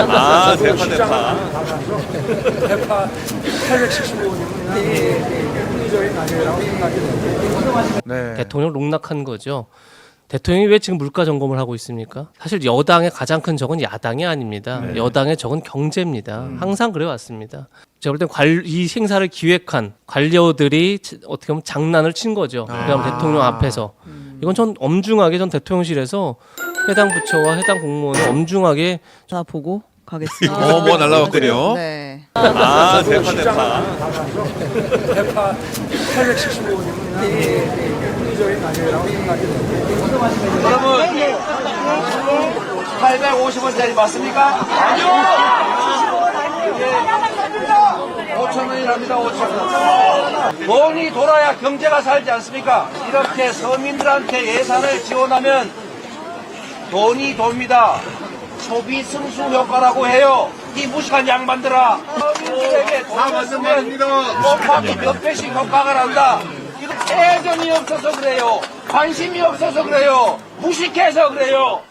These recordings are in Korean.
아, 대파 대파. 대파 875원이면 합리적인 가격이라고 생각이 듭니다. 네. 대통령 농락한 거죠. 대통령이 왜 지금 물가 점검을 하고 있습니까? 사실 여당의 가장 큰 적은 야당이 아닙니다. 네. 여당의 적은 경제입니다. 항상 그래 왔습니다. 제가 볼땐이 행사를 기획한 관료들이 치- 어떻게 보면 장난을 친 거죠. 그다음 대통령 앞에서 이건 전 엄중하게 전 대통령실에서 해당 부처와 해당 공무원을 엄중하게 다 보고 가겠습니다. 어, 뭐 날라왔군요. 네. 아, 대파 대파. 대파 875원이면 합리적인 가격이라고 생각이 듭니다. 여러분 850원짜리 맞습니까? 아니요 5천 원이랍니다 5천 원 돈이 돌아야 경제가 살지 않습니까? 이렇게 서민들한테 예산을 지원하면 돈이 돕니다 소비 승수 효과라고 해요. 이 무식한 양반들아. 서민들에게 돈을 쓰면 곱하기 몇 배씩 효과가 난다. 이거 애정이 없어서 그래요. 관심이 없어서 그래요. 무식해서 그래요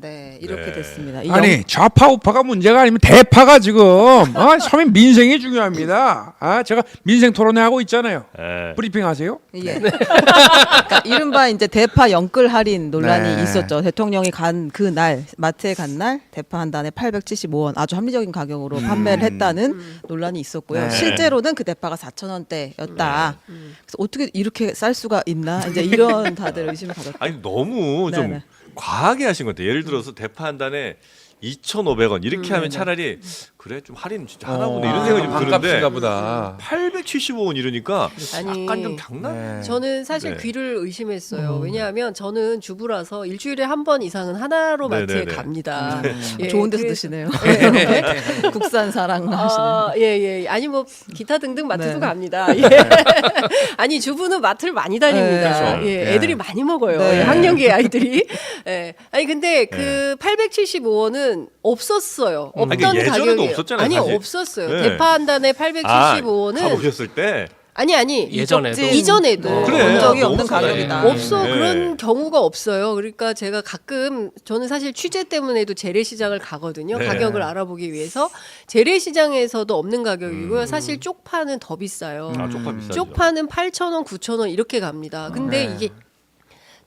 네, 이렇게 네. 됐습니다. 이 아니 좌파 우파가 문제가 아니면 대파가 지금 어? 서민 민생이 중요합니다. 아 제가 민생 토론회 하고 있잖아요. 예. 브리핑 하세요? 영- 예. 그러니까 이른바 이제 대파 연끌 할인 논란이 네. 있었죠. 대통령이 간 그 날 마트에 간 날 대파 한 단에 875원 아주 합리적인 가격으로 판매를 했다는 논란이 있었고요. 음. 네. 실제로는 그 대파가 4천 원대였다. 그래서 어떻게 이렇게 쌀 수가 있나? 이제 이런 다들 의심을 가졌죠. 아니 너무 좀 네네. 과하게 하신 것 같아요. 예를 들어서 대파 한 단에 2,500원 이렇게 하면 차라리 그래 좀 할인 진짜 하나 보네 이런 생각이 좀 반값인가 드는데 보다. 875원 이러니까 아니, 약간 좀 장난. 네. 저는 사실 네. 귀를 의심했어요. 왜냐하면 저는 주부라서 일주일에 한 번 이상은 하나로 마트에 네네네. 갑니다. 예, 좋은 데서 그래- 드시네요. 국산 사랑 하시네요. 아, 예, 예. 아니, 뭐, 기타 등등 마트도 네. 갑니다. 예. 아니, 주부는 마트를 많이 다닙니다. 네, 그렇죠. 예, 네. 애들이 많이 먹어요. 네. 예, 학령기 아이들이. 예. 아니, 근데 그 875원은 없었어요. 아니, 없던 예전에도 가격이 없었잖아요, 아니, 사실. 없었어요. 네. 대파 한 단에 아, 875원은 가보셨을 때 아 니, 아니. 예전에도 이전에도 네, 그래. 본 적이 없는. 가격이다. 없어 네. 그런 경우가 없어요. 그러니까 제가 가끔 저는 사실 취재 때문에도 재래시장을 가거든요. 네. 가격을 알아보기 위해서 재래시장에서도 없는 가격이고요. 사실 쪽파는 더 비싸요. 아, 쪽파 비싸죠. 쪽파는 8,000원, 9,000원 이렇게 갑니다. 근데 네. 이게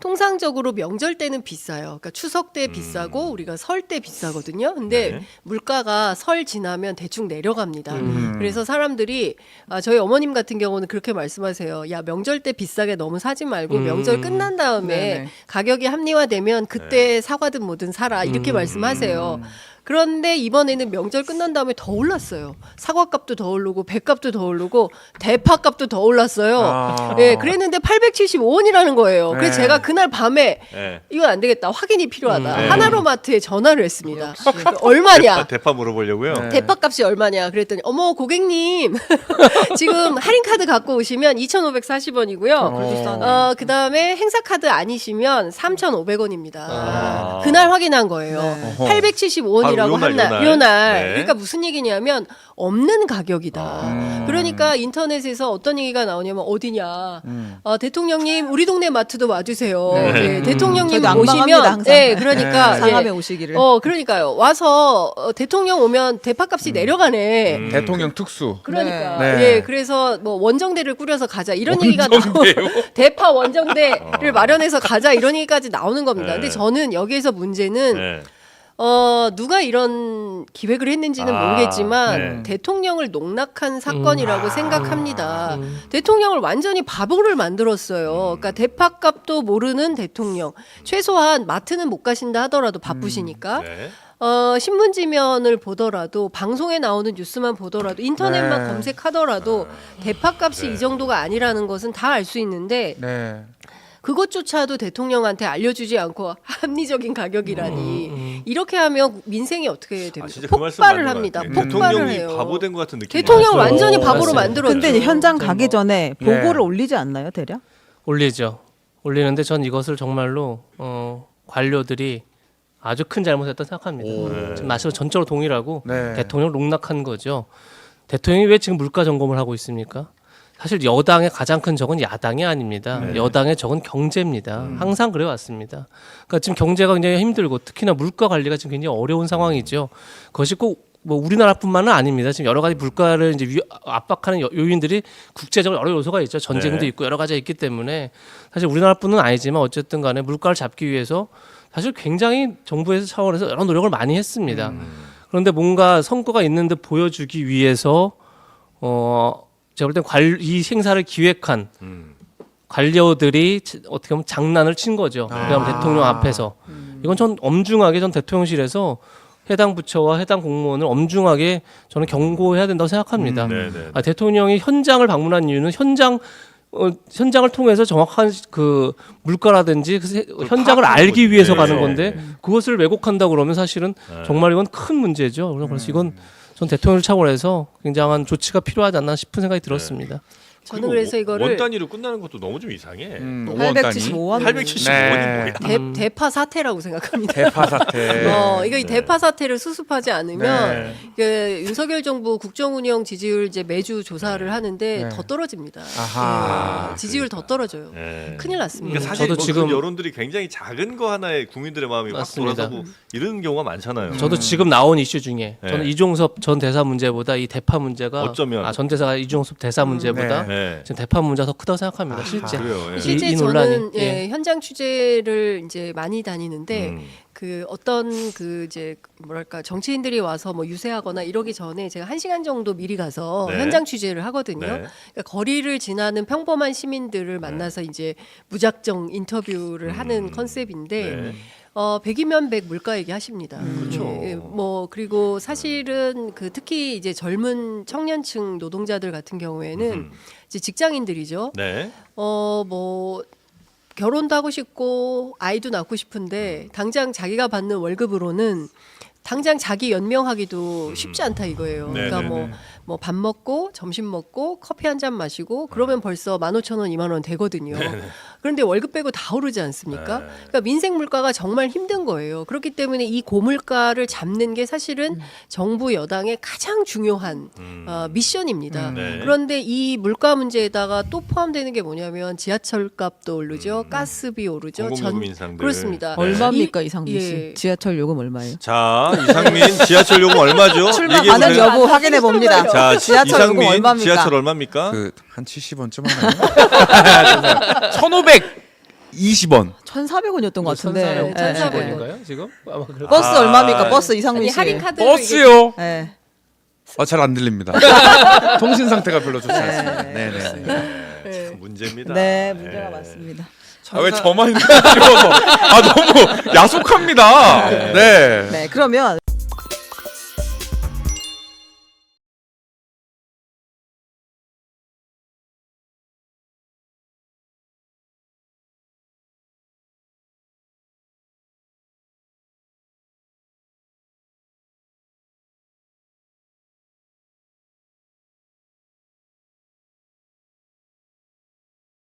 통상적으로 명절 때는 비싸요. 그러니까 추석 때 음. 비싸고 우리가 설 때 비싸거든요. 근데 네. 물가가 설 지나면 대충 내려갑니다. 음. 그래서 사람들이 아, 저희 어머님 같은 경우는 그렇게 말씀하세요. 야 명절 때 비싸게 너무 사지 말고 음. 명절 끝난 다음에 네네. 가격이 합리화되면 그때 사과든 뭐든 사라 이렇게 음. 말씀하세요. 그런데 이번에는 명절 끝난 다음에 더 올랐어요. 사과값도 더 오르고 배값도 더 오르고 대파값도 더 올랐어요. 아. 예, 그랬는데 875원이라는 거예요. 그래서 네. 제가 그날 밤에 예. 이건 안 되겠다. 확인이 필요하다. 음, 네. 하나로마트에 전화를 했습니다. 얼마냐? 대파, 대파 물어보려고요. 네. 대파값이 얼마냐 그랬더니 어머 고객님 지금 할인 카드 갖고 오시면 2,540원이고요. 그래도 싸네. 어, 그다음에 행사 카드 아니시면 3,500원입니다. 아. 그날 확인한 거예요. 네. 어허. 875원이 라고 바로 요 날, 한 날, 요 날. 요 날. 네. 그러니까 무슨 얘기냐면 없는 가격이다. 아. 그러니까 인터넷에서 어떤 얘기가 나오냐면 어디냐. 음. 어, 대통령님 우리 동네 마트도 와주세요. 네. 예, 음. 대통령님 저희도 오시면, 항상. 네, 그러니까 네. 상암에 예. 오시기를. 어, 그러니까요. 와서 어, 대통령 오면 대파값이 내려가네. 음. 대통령 특수. 그러니까 네. 네. 예 그래서 뭐 원정대를 꾸려서 가자 이런 얘기가 나오 대파 원정대를 마련해서 가자 이런 얘기까지 나오는 겁니다. 네. 근데 저는 여기에서 문제는 네. 어 누가 이런 기획을 했는지는 아, 모르겠지만 네. 대통령을 농락한 사건이라고 아. 생각합니다. 대통령을 완전히 바보를 만들었어요. 그러니까 대파값도 모르는 대통령. 최소한 마트는 못 가신다 하더라도 바쁘시니까 네. 어, 신문지면을 보더라도 방송에 나오는 뉴스만 보더라도 인터넷만 네. 검색하더라도 대파값이 네. 이 정도가 아니라는 것은 다 알 수 있는데 네. 그것조차도 대통령한테 알려주지 않고 합리적인 가격이라니 음, 이렇게 하면 민생이 어떻게 아, 됩니까? 진짜 그 말씀 폭발을 합니다. 폭발을 대통령이 해요. 바보 된 것 같은 느낌. 대통령 맞아요. 완전히 바보로. 만들었죠. 근데 현장 가기 전에 네. 보고를 올리지 않나요, 대략? 올리죠. 올리는데 전 이것을 정말로 어, 관료들이 아주 큰 잘못했다 생각합니다. 네. 지금 말씀을 전적으로 동일하고 네. 대통령 농락한 거죠. 대통령이 왜 지금 물가 점검을 하고 있습니까? 사실 여당의 가장 큰 적은 야당이 아닙니다. 네. 여당의 적은 경제입니다. 음. 항상 그래 왔습니다. 그러니까 지금 경제가 굉장히 힘들고 특히나 물가 관리가 지금 굉장히 어려운 상황이죠. 그것이 꼭 뭐 우리나라뿐만은 아닙니다. 지금 여러 가지 물가를 이제 위, 압박하는 요- 요인들이 국제적으로 여러 요소가 있죠. 전쟁도 네. 있고 여러 가지가 있기 때문에 사실 우리나라뿐은 아니지만 어쨌든 간에 물가를 잡기 위해서 사실 굉장히 정부에서 차원에서 여러 노력을 많이 했습니다. 그런데 뭔가 성과가 있는 듯 보여주기 위해서 어 제가 볼땐이 행사를 기획한 음. 관료들이 치- 어떻게 보면 장난을 친 거죠. 그냥 대통령 앞에서 이건 전 엄중하게 전 대통령실에서 해당 부처와 해당 공무원을 엄중하게 저는 경고해야 된다고 생각합니다. 네, 네. 아, 대통령이 현장을 방문한 이유는 현장 어, 현장을 통해서 정확한 그 물가라든지 그 세- 현장을 파악하는 알기 거지. 위해서 네, 가는 네, 건데 네. 그것을 왜곡한다 그러면 사실은 네. 정말 이건 큰 문제죠. 그래서 그래서 이건 전 대통령 차원에서 굉장한 조치가 필요하지 않나 싶은 생각이 들었습니다. 저는 그래서 이거를 원 단위로 끝나는 것도 너무 좀 이상해. 음, 5원 단위. 875원. 875원이 네. 뭐야? 대, 음. 대파 사태라고 생각합니다. 대파 사태. 어, 이거 이 네. 대파 사태를 수습하지 않으면 네. 그 윤석열 정부 국정운영 지지율 이제 매주 조사를 하는데 네. 더 떨어집니다. 아하. 예, 지지율 더 떨어져요. 네. 큰일 났습니다. 그러니까 사실 저도 뭐 지금- 그 여론들이 굉장히 작은 거 하나에 국민들의 마음이 확 맞습니다. 돌아서고 이런 경우가 많잖아요. 저도 지금 나온 이슈 중에 네. 저는 이종섭 전 대사 문제보다 이 대파 문제가 어쩌면. 아, 전 대사가 이종섭 대사 문제보다 네. 지금 대파 문제가 더 크다고 생각합니다. 실제. 그래요. 예. 실제 이- 이 저는 논란이, 예, 예. 현장 취재를 이제 많이 다니는데 음. 그 어떤 그 이제 뭐랄까 정치인들이 와서 뭐 유세하거나 이러기 전에 제가 한 시간 정도 미리 가서 네. 현장 취재를 하거든요. 네. 그러니까 거리를 지나는 평범한 시민들을 만나서 이제 무작정 인터뷰를 하는 컨셉인데 음. 네. 어, 백이면 백 물가 얘기하십니다. 그렇죠. 예, 예, 뭐 그리고 사실은 그 특히 이제 젊은 청년층 노동자들 같은 경우에는 음. 이제 직장인들이죠. 네. 어, 뭐 결혼도 하고 싶고 아이도 낳고 싶은데 당장 자기가 받는 월급으로는 당장 자기 연명하기도 쉽지 않다 이거예요. 네, 그러니까 네, 뭐뭐 밥 먹고 점심 먹고 커피 한 잔 마시고 그러면 벌써 15,000원, 2만 원 되거든요. 그런데 월급 빼고 다 오르지 않습니까? 네. 그러니까 민생 물가가 정말 힘든 거예요. 그렇기 때문에 이 고물가를 잡는 게 사실은 정부 여당의 가장 중요한 음. 어, 미션입니다. 네. 그런데 이 물가 문제에다가 또 포함되는 게 뭐냐면 지하철 값도 오르죠, 가스비 오르죠, 공공요금 인상들. 그렇습니다. 네. 얼마입니까 이- 이상민 씨? 예. 지하철 요금 얼마예요? 자, 이상민 지하철 요금 얼마죠? 출마 얘기해 가능 보세요. 여부 확인해 봅니다. 자, 지하철 요금 이상민 얼마입니까? 지하철 얼마입니까? 그한 70원쯤 하나요? 1,520원. 1,400원이었던 것 같은데. 천사백, 예, 천사백. 예, 예. 원인가요 지금? 아마 그럴 버스 아, 얼마입니까? 버스 이상민 아니 씨. 할인 카드 버스요. 예. 아, 잘 안 들립니다. 통신 상태가 별로 좋지 않습니다. 네, 네. 네. 참 문제입니다. 네, 문제가 네. 많습니다. 아, 왜 저만 찍어서 아, 너무 야속합니다. 네. 네, 그러면